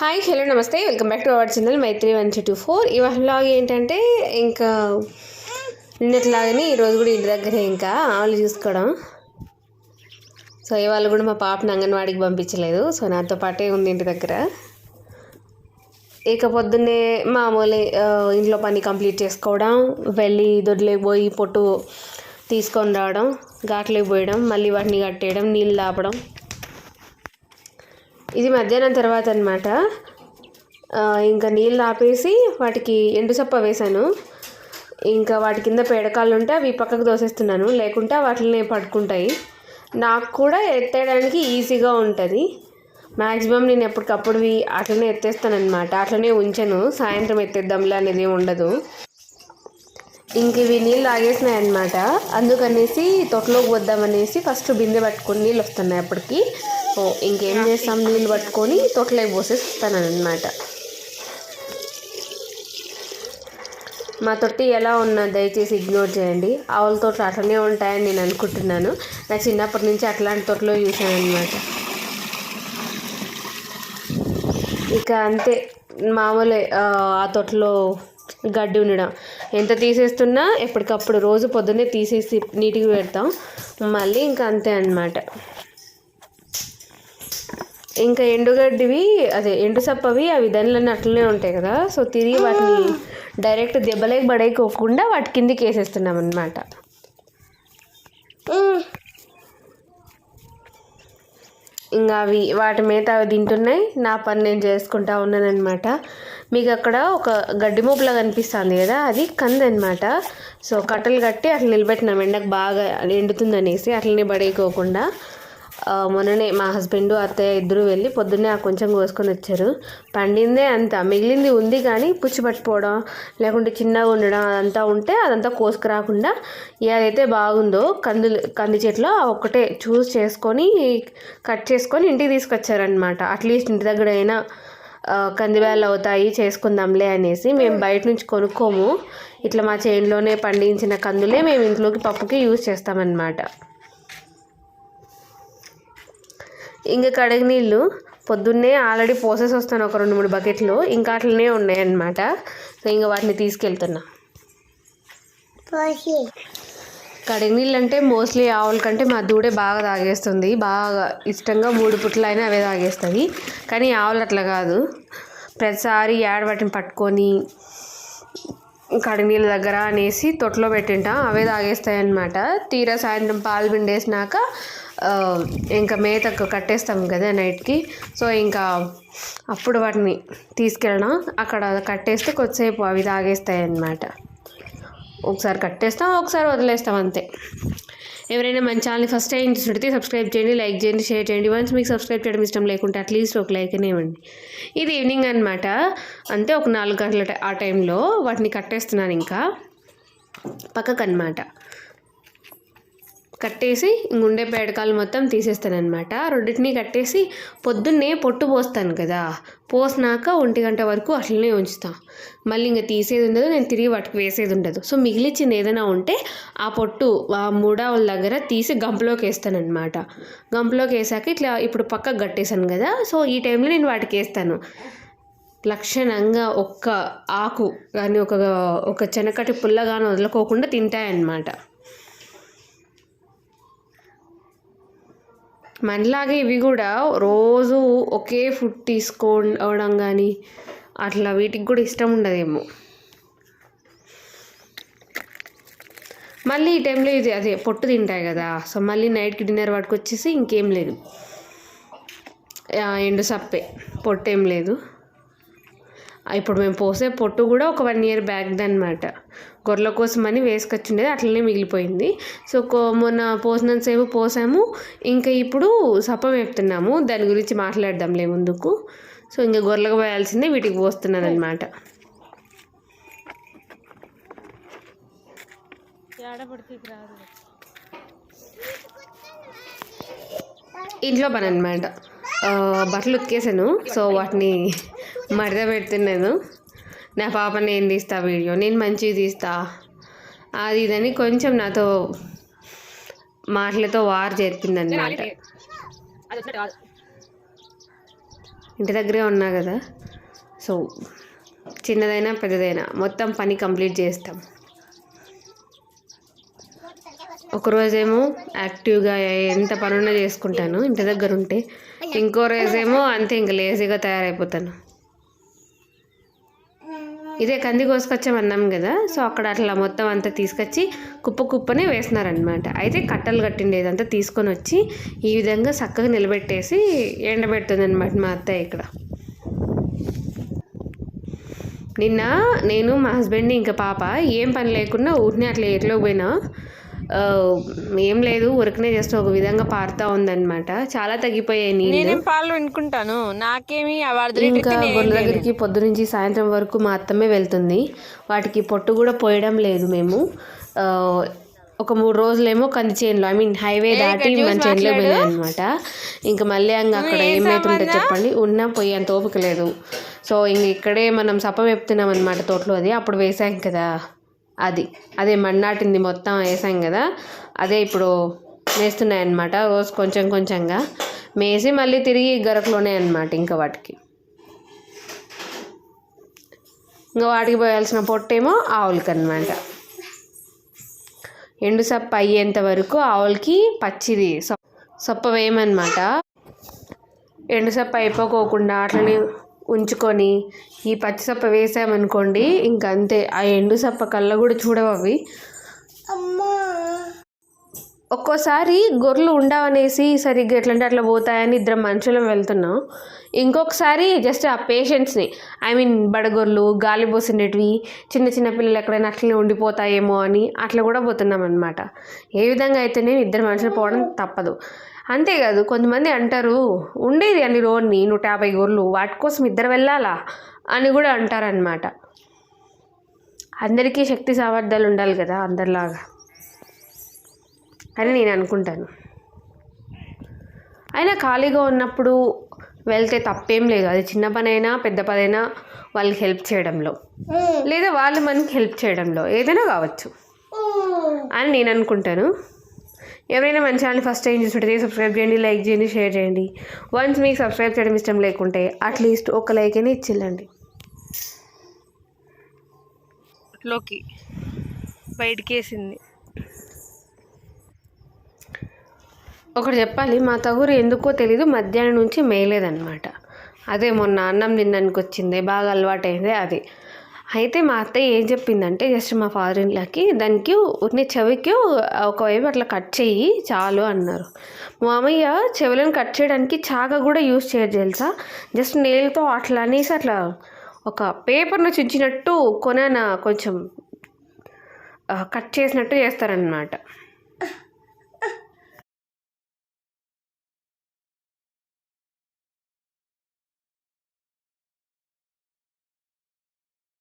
Hi hello నమస్తే. Welcome back to our channel Maitri one two four. ఇవాళ vlog ఏంటంటే ఇంకా నిన్నట్లాగానే ఈరోజు కూడా ఇంటి దగ్గరే ఇంకా ఆవులు చూసుకోవడం. సో ఇవాళ కూడా మా పాపను అంగన్వాడికి పంపించలేదు. సో నాతో పాటే ఉంది ఇంటి దగ్గర. ఇక పొద్దున్నే మామూలు ఇంట్లో పని కంప్లీట్ చేసుకోవడం వెళ్ళి దొడ్లేకి పోయి పొట్టు తీసుకొని రావడం ఘాట్లోకి పోయడం మళ్ళీ వాటిని కట్టేయడం నీళ్ళు తాపడం. ఇది మధ్యాహ్నం తర్వాత అనమాట ఇంకా నీళ్ళు ఆపేసి వాటికి ఎండుసప్ప వేశాను. ఇంకా వాటి కింద పేడకాళ్ళు ఉంటే అవి పక్కకు దోసేస్తున్నాను. లేకుంటే వాటిని పడుకుంటాయి. నాకు కూడా ఎత్తేయడానికి ఈజీగా ఉంటుంది. మ్యాక్సిమం నేను ఎప్పటికప్పుడు అట్లనే ఎత్తేస్తానమాట అట్లనే ఉంచాను. సాయంత్రం ఎత్తేద్దాంలే అనేది ఉండదు. ఇంక ఇవి నీళ్ళు ఆగేసినాయి అనమాట అందుకనేసి తొట్టలోకి వద్దామనేసి ఫస్ట్ బిందె పట్టుకుని నీళ్ళు వస్తున్నాయి అప్పటికి. ఇంకేం చేస్తాం నీళ్ళు పట్టుకొని తొట్లే పోసేస్తాను అనమాట మా తొట్టి ఎలా ఉన్నా దయచేసి ఇగ్నోర్ చేయండి. ఆవుల తోటలు అట్లనే ఉంటాయని నేను అనుకుంటున్నాను. నా చిన్నప్పటి నుంచి అట్లాంటి తోటలో చూశాను అనమాట ఇక అంతే మామూలే ఆ ఆ తొట్టలో గడ్డి ఉండడం. ఎంత తీసేస్తున్నా ఎప్పటికప్పుడు రోజు పొద్దున్నే తీసేసి నీట్గా పెడతాం. మళ్ళీ ఇంకా అంతే అనమాట ఇంకా ఎండుగడ్డివి అదే ఎండు సప్పవి అవి దానిలోనే అట్లనే ఉంటాయి కదా. సో తిరిగి వాటిని డైరెక్ట్ దెబ్బలేకి పడేయకోకుండా వాటి కిందికి వేసేస్తున్నాం అనమాట ఇంకా అవి వాటి మీద అవి తింటున్నాయి. నా పని నేను చేసుకుంటా ఉన్నానమాట మీకు అక్కడ ఒక గడ్డి మోపులా కనిపిస్తుంది కదా అది కంది అనమాట సో కట్టలు కట్టి అట్లా నిలబెట్టినాం. ఎండకు బాగా ఎండుతుందనేసి అట్లనే పడేయకోకుండా మొన్ననే మా హస్బెండ్ అత్తయ్య ఇద్దరు వెళ్ళి పొద్దున్నే ఆ కొంచెం కోసుకొని వచ్చారు. పండిందే అంత. మిగిలింది ఉంది కానీ పుచ్చి పట్టిపోవడం లేకుంటే చిన్నగా ఉండడం అదంతా ఉంటే అదంతా కోసుకురాకుండా ఏదైతే బాగుందో కందులు కంది చెట్లు ఒక్కటే చూస్ చేసుకొని కట్ చేసుకొని ఇంటికి తీసుకొచ్చారనమాట అట్లీస్ట్ ఇంటి దగ్గర అయినా కందివేళ్ళు అవుతాయి చేసుకుందాంలే అనేసి మేము బయట నుంచి కొనుక్కోము. ఇట్లా మా చేనులోనే పండించిన కందులే మేము ఇంట్లోకి పప్పుకి యూజ్ చేస్తామన్నమాట. ఇంకా కడగ నీళ్ళు పొద్దున్నే ఆల్రెడీ పోసేసి వస్తాను ఒక రెండు మూడు బకెట్లు. ఇంకా అట్లనే ఉన్నాయన్నమాట. సో ఇంకా వాటిని తీసుకెళ్తున్నా. కడగ నీళ్ళు అంటే మోస్ట్లీ ఆవుల కంటే మా దూడే బాగా తాగేస్తుంది. బాగా ఇష్టంగా మూడు పుట్లు అయినా అవే తాగేస్తుంది. కానీ ఆవులు అట్లా కాదు. ప్రతిసారి ఏడ వాటిని పట్టుకొని కడినీళ్ళ దగ్గర అనేసి తొట్లో పెట్టింటాం. అవే తాగేస్తాయి అన్నమాట తీరా సాయంత్రం పాలు పిండేసినాక ఇంకా మేతకు కట్టేస్తాం కదా నైట్కి. సో ఇంకా అప్పుడు వాటిని తీసుకెళ్ళడం అక్కడ కట్టేస్తే కొద్దిసేపు అవి తాగేస్తాయి అన్నమాట ఒకసారి కట్టేస్తాం ఒకసారి వదిలేస్తాం అంతే. ఎవరైనా మన ఛానల్ని ఫస్ట్ టైం చూస్తుంటే సబ్స్క్రైబ్ చేయండి లైక్ చేయండి షేర్ చేయండి. వన్స్ మీకు సబ్స్క్రైబ్ చేయడం ఇష్టం లేకుంటే అట్లీస్ట్ ఒక లైక్ ఇవ్వండి. ఇది ఈవినింగ్ అనమాట అంతే ఒక నాలుగు గంటల ఆ టైంలో వాటిని కట్టేస్తున్నాను ఇంకా. పక్కకు అనమాట కట్టేసి ఇంగుండే పేడకాలు మొత్తం తీసేస్తానమాట రెండింటిని కట్టేసి పొద్దున్నే పొట్టు పోస్తాను కదా పోసినాక ఒంటి గంట వరకు అట్లనే ఉంచుతా. మళ్ళీ ఇంకా తీసేది ఉండదు నేను తిరిగి వాటికి వేసేది ఉండదు. సో మిగిలిచ్చింది ఏదైనా ఉంటే ఆ పొట్టు ఆ మూడావుల దగ్గర తీసి గంపలోకి వేస్తానమాట గంపలోకి వేసాక ఇట్లా ఇప్పుడు పక్కకు కట్టేశాను కదా సో ఈ టైంలో నేను వాటికి వేస్తాను. లక్షణంగా ఒక్క ఆకు కానీ ఒక ఒక చెనకటి పుల్ల కానీ వదులుకోకుండా తింటాయన్నమాట. మనలాగే ఇవి కూడా రోజు ఒకే ఫుడ్ తీసుకోవడం కానీ అట్లా వీటికి కూడా ఇష్టం ఉండదేమో. మళ్ళీ ఈ టైంలో ఇది అదే పొట్టు తింటాయి కదా సో మళ్ళీ నైట్కి డిన్నర్ వాటికి వచ్చేసి ఇంకేం లేదు. ఎండు సప్పే పొట్టు ఏం లేదు. ఇప్పుడు మేము పోసే పొట్టు కూడా ఒక వన్ ఇయర్ బ్యాక్ది అనమాట గొర్రెల కోసం అని వేసుకొచ్చిండేది అట్లనే మిగిలిపోయింది. సో కో- మొన్న పోసినంతసేపు పోసాము ఇంకా ఇప్పుడు సప్ప వేపుతున్నాము. దాని గురించి మాట్లాడదాంలే ముందుకు. సో ఇంకా గొర్రెలకు పోయాల్సిందే వీటికి పోస్తున్నాను అనమాట ఇంట్లో పని అనమాట బట్టలు ఉతికేసాను. సో వాటిని మడత పెడుతున్నాను నా పాప నేను తీస్తా వీడియో నేను మంచిగా తీస్తా. అది ఇదని కొంచెం నాతో మాటలతో వార్ చేర్పింది అనమాట ఇంటి దగ్గరే ఉన్నా కదా సో చిన్నదైనా పెద్దదైనా మొత్తం పని కంప్లీట్ చేస్తాం. ఒకరోజేమో యాక్టివ్గా ఎంత పనున్నా చేసుకుంటాను ఇంటి దగ్గర ఉంటే ఇంకో రోజేమో అంతే ఇంకా లేజీగా తయారైపోతాను. ఇదే కంది కోసుకొచ్చామన్నాం కదా. సో అక్కడ అట్లా మొత్తం అంతా తీసుకొచ్చి కుప్ప కుప్పనే వేసినారనమాట అయితే కట్టలు కట్టిండే ఇదంతా తీసుకొని వచ్చి ఈ విధంగా చక్కగా నిలబెట్టేసి ఎండబెడుతుంది అనమాట మా అత్తయ్య ఇక్కడ. నిన్న నేను మా హస్బెండ్ ఇంకా పాప ఏం పని లేకుండా ఊరిని అట్లా ఎట్లో పోయినా. ఏం లేదు ఉరకనే జస్ట్ ఒక విధంగా పారుతా ఉందన్నమాట. చాలా తగ్గిపోయాయి నీళ్ళు నేనేం పాలు వినుకుంటాను. నాకేమి ఇంకా గొర్రెల దగ్గరికి పొద్దు నుంచి సాయంత్రం వరకు మా అత్తమ్మే వెళ్తుంది. వాటికి పొట్టు కూడా పోయడం లేదు మేము. ఒక మూడు రోజులేమో కంది చేనులో ఐ మీన్ హైవే దాటి మన చేనులో పోయినాయి అనమాట ఇంకా మళ్ళీ ఇంకా అక్కడ ఏమైతుంటే చెప్పండి. ఉన్నా పోయేంత ఓపిక లేదు. సో ఇంక ఇక్కడే మనం సప్ప వేపుతున్నాం అనమాట తోటలో అది. అప్పుడు వేసాం కదా. అది. అదే మన్నాటింది మొత్తం వేసాం కదా. అదే ఇప్పుడు వేస్తున్నాయన్నమాట రోజు కొంచెం కొంచెంగా మేసి మళ్ళీ తిరిగి గరకలోనే అనమాట ఇంకా వాటికి. ఇంకా వాటికి పోయాల్సిన పొట్టేమో ఆవులకి అనమాట ఎండు సప్ప అయ్యేంత వరకు ఆవులకి పచ్చిది సొప్ప వేయమన్నమాట. ఎండు సప్ప అయిపోకోకుండా అట్లనే ఉంచుకొని ఈ పచ్చి సప్ప వేసామనుకోండి ఇంక అంతే ఆ ఎండు సప్ప కళ్ళ కూడా చూడవు అవి. ఒక్కోసారి గొర్రెలు ఉండవనేసి సరిగ్గా ఎట్లంటే అట్లా పోతాయని ఇద్దరం మనుషులం వెళ్తున్నాం. ఇంకొకసారి జస్ట్ ఆ పేషెంట్స్ని ఐ మీన్ బడగొర్రెలు గాలి పోసినవి చిన్న చిన్న పిల్లలు ఎక్కడైనా అట్లనే ఉండిపోతాయేమో అని అట్లా కూడా పోతున్నాం అనమాట ఏ విధంగా అయితేనే ఇద్దరు మనుషులు పోవడం తప్పదు. అంతేకాదు కొంతమంది అంటారు ఉండేది అన్ని రోడ్ని నూట యాభై గొర్రెలు వాటి కోసం ఇద్దరు వెళ్ళాలా? అని కూడా అంటారనమాట అందరికీ శక్తి సామర్థ్యాలు ఉండాలి కదా అందరిలాగా. అని నేను అనుకుంటాను. అయినా ఖాళీగా ఉన్నప్పుడు వెళ్తే తప్పేం లేదు. అది చిన్న పనైనా పెద్ద పనైనా వాళ్ళకి హెల్ప్ చేయడంలో. లేదా వాళ్ళు మనకి హెల్ప్ చేయడంలో. ఏదైనా కావచ్చు. అని నేను అనుకుంటాను. ఎవరైనా మన ఛానల్ ఫస్ట్ టైం చూస్తుంటే సబ్స్క్రైబ్ చేయండి లైక్ చేయండి షేర్ చేయండి. వన్స్ మీకు సబ్స్క్రైబ్ చేయడం ఇష్టం లేకుంటే అట్లీస్ట్ ఒక లైక్ అయినా ఇచ్చిల్లండి లోకి బయటికి వేసింది ఒకటి చెప్పాలి మా తగురు ఎందుకో తెలీదు మధ్యాహ్నం నుంచి మేయలేదన్నమాట. అదే మొన్న అన్నం తినడానికి వచ్చింది బాగా అలవాటైంది అది. అయితే మా అత్తయ్య ఏం చెప్పిందంటే జస్ట్ మా ఫాదర్ ఇన్లాకి దానికి ఉన్ని చెవికి ఒకవైపు అట్లా కట్ చేయి చాలు అన్నారు. మా మామయ్య చెవులను కట్ చేయడానికి చాక కూడా యూజ్ చేయరు తెలుసా? జస్ట్ నేలతో అట్లా అనేసి అట్లా ఒక పేపర్ను చించినట్టు కొనన కొంచెం కట్ చేసినట్టు చేస్తారనమాట